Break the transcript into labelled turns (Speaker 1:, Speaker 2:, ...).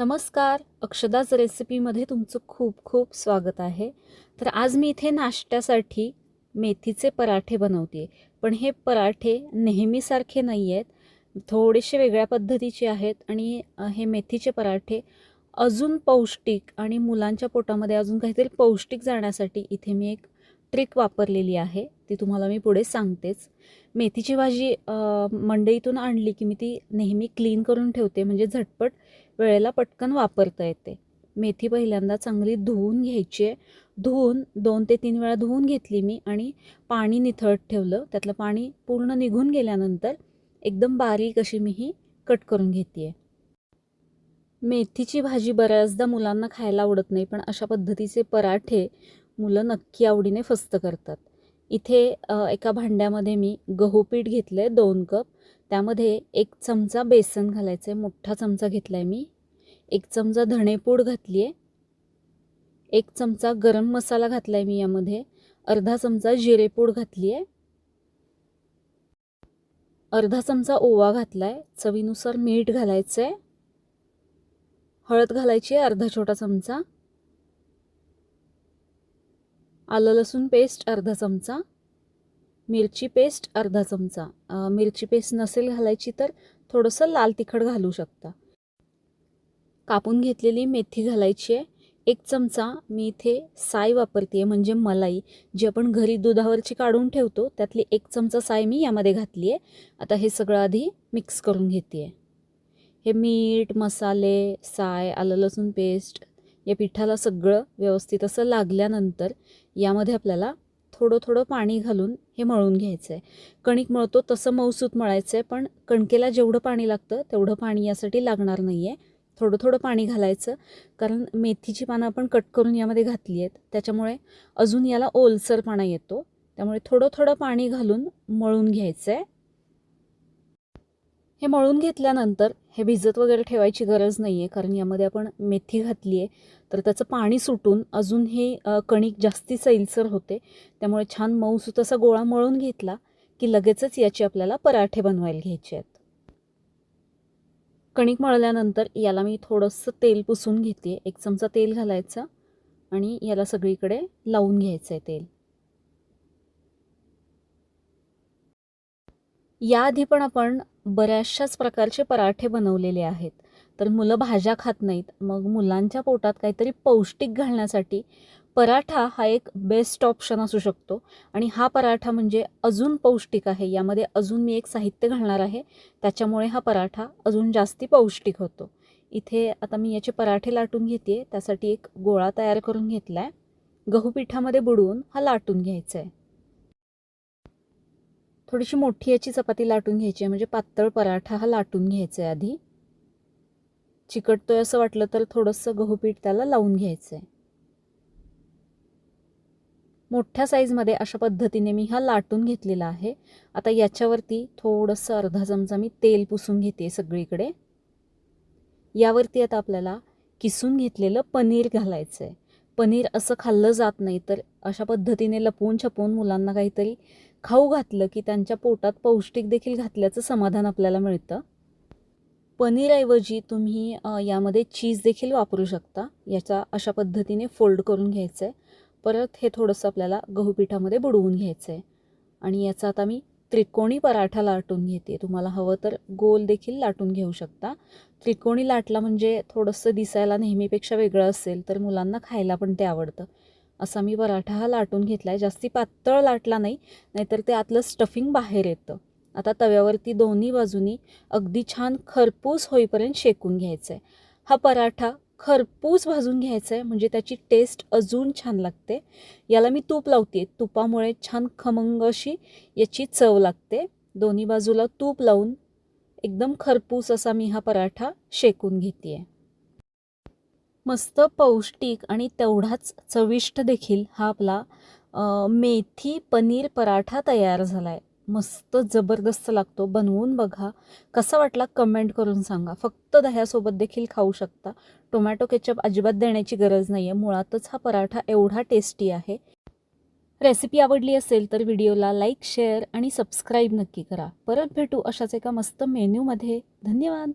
Speaker 1: नमस्कार. अक्षदाज रेसिपीमध्ये तुमचं खूप खूप स्वागत आहे. तर आज मी इथे नाश्त्यासाठी मेथीचे पराठे बनवते पण हे पराठे नेहमीसारखे नाही आहेत थोडेसे वेगळ्या पद्धतीचे आहेत आणि हे मेथीचे पराठे अजून पौष्टिक आणि मुलांच्या पोटामध्ये अजून काहीतरी पौष्टिक जाण्यासाठी इथे मी एक ट्रिक वापरलेली आहे ती तुम्हाला मी पुढे सांगतेच. मेथीची भाजी मंडईतून आणली की मी ती नेहमी क्लीन करून ठेवते म्हणजे झटपट वेळेला पटकन वापरता येते. मेथी पहिल्यांदा चांगली धुवून घ्यायची आहे. धुवून दोन ते तीन वेळा धुवून घेतली मी आणि पाणी निथळत ठेवलं. त्यातलं पाणी पूर्ण निघून गेल्यानंतर एकदम बारीक अशी मी ही कट करून घेते आहे मेथीची भाजी बऱ्याचदा मुलांना खायला आवडत नाही पण अशा पद्धतीचे पराठे मुलं नक्की आवडीने फस्त करतात. इथे एका भांड्यामध्ये मी गहू पीठ घेतलं आहे दोन कप. त्यामध्ये एक चमचा बेसन घालायचं आहे मोठा चमचा घेतला आहे मी. एक चमचा धणेपूड घातली आहे एक चमचा गरम मसाला घातला आहे मी यामध्ये. अर्धा चमचा जिरेपूड घातली आहे अर्धा चमचा ओवा घातला आहे चवीनुसार मीठ घालायचं आहे हळद घालायची आहे अर्धा छोटा चमचा. आलं लसूण पेस्ट अर्धा चमचा मिरची पेस्ट अर्धा चमचा. मिरची पेस्ट नसेल घालायची तर थोडंसं लाल तिखट घालू शकता. कापून घेतलेली मेथी घालायची आहे. एक चमचा मी इथे साय वापरते म्हणजे मलाई जी आपण घरी दुधावरची काढून ठेवतो त्यातली एक चमचा साय मी यामध्ये घातली आहे आता हे सगळं आधी मिक्स करून घेते आहे हे मीठ मसाले साय आलं लसूण पेस्ट या पिठाला सगळं व्यवस्थित असं लागल्यानंतर यामध्ये आपल्याला थोडं थोडं पाणी घालून हे मळून घ्यायचं आहे कणिक मळतो तसं मऊसूत मळायचं आहे पण कणकेला जेवढं पाणी लागतं तेवढं पाणी यासाठी लागणार नाही आहे थोडं थोडं पाणी घालायचं कारण मेथीची पानं आपण कट करून यामध्ये घातली आहेत त्याच्यामुळे अजून याला ओलसरपणा येतो. त्यामुळे थोडं थोडं पाणी घालून मळून घ्यायचं आहे हे मळून घेतल्यानंतर हे भिजत वगैरे ठेवायची गरज नाही आहे कारण यामध्ये आपण मेथी घातली आहे तर त्याचं पाणी सुटून अजून हे कणिक जास्ती सैलसर होते. त्यामुळे छान मऊसूत असा गोळा मळून घेतला की लगेचच याचे आपल्याला पराठे बनवायला घ्यायचे आहेत. कणिक मळल्यानंतर याला मी थोडंसं तेल पुसून घेते. एक चमचा तेल घालायचं आणि याला सगळीकडे लावून घ्यायचं आहे तेल. याआधी पण आपण बऱ्याचशाच प्रकारचे पराठे बनवलेले आहेत. तर मुलं भाज्या खात नाहीत. मग मुलांच्या पोटात काहीतरी पौष्टिक घालण्यासाठी पराठा हा एक बेस्ट ऑप्शन असू शकतो. आणि हा पराठा म्हणजे अजून पौष्टिक आहे. यामध्ये अजून मी एक साहित्य घालणार आहे. त्याच्यामुळे हा पराठा अजून जास्ती पौष्टिक होतो. इथे आता मी याचे पराठे लाटून घेते त्यासाठी एक गोळा तयार करून घेतला आहे गहू पिठामध्ये बुडवून हा लाटून घ्यायचा आहे थोडीशी मोठी याची चपाती लाटून घ्यायची आहे. म्हणजे पातळ पराठा हा लाटून घ्यायचा आहे आधी. चिकटतोय असं वाटलं तर थोडंसं गहू पीठ त्याला लावून घ्यायचं आहे. मोठ्या साईजमध्ये अशा पद्धतीने मी हा लाटून घेतलेला आहे. आता याच्यावरती थोडंसं अर्धा चमचा मी तेल पुसून घेते सगळीकडे. यावरती आता आपल्याला किसून घेतलेलं पनीर घालायचं आहे पनीर असं खाल्लं जात नाही तर अशा पद्धतीने लपवून छपवून मुलांना काहीतरी खाऊ घातलं की त्यांच्या पोटात पौष्टिक देखील घातल्याचं समाधान आपल्याला मिळतं. पनीरऐवजी तुम्ही यामध्ये चीज देखील वापरू शकता. याचा अशा पद्धतीने फोल्ड करून घ्यायचं आहे परत हे थोडंसं आपल्याला गहू पिठामध्ये बुडवून घ्यायचं आहे आणि याचा आता मी त्रिकोणी पराठा लाटून घेते. तुम्हाला हवं तर गोल देखील लाटून घेऊ शकता. त्रिकोणी लाटला म्हणजे थोडंसं दिसायला नेहमीपेक्षा वेगळं असेल तर मुलांना खायला पण ते आवडतं. असा मी पराठा हा लाटून घेतला आहे जास्ती पातळ लाटला नाही नाहीतर ते आतलं स्टफिंग बाहेर येतं. आता तव्यावरती दोन्ही बाजूनी अगदी छान खरपूस होईपर्यंत शेकून घ्यायचं आहे हा पराठा खरपूस भाजून घ्यायचा आहे म्हणजे त्याची टेस्ट अजून छान लागते. याला मी तूप लावते तुपामुळे छान खमंग अशी याची चव लागते. दोन्ही बाजूला तूप लावून एकदम खरपूस असा मी हा पराठा शेकून घेते आहे मस्त पौष्टिक आणि तेवढाच चविष्ट देखील हा आपला मेथी पनीर पराठा तयार झाला आहे मस्त जबरदस्त लागतो. बनवून बघा. कसा वाटला कमेंट करून सांगा. फक्त दह्यासोबत देखील खाऊ शकता. टोमॅटो केचप अजिबात देण्याची गरज नाही आहे मुळातच हा पराठा एवढा टेस्टी आहे. रेसिपी आवडली असेल तर व्हिडिओला लाईक शेअर आणि सबस्क्राईब नक्की करा. परत भेटू अशाच एका मस्त मेन्यूमध्ये धन्यवाद.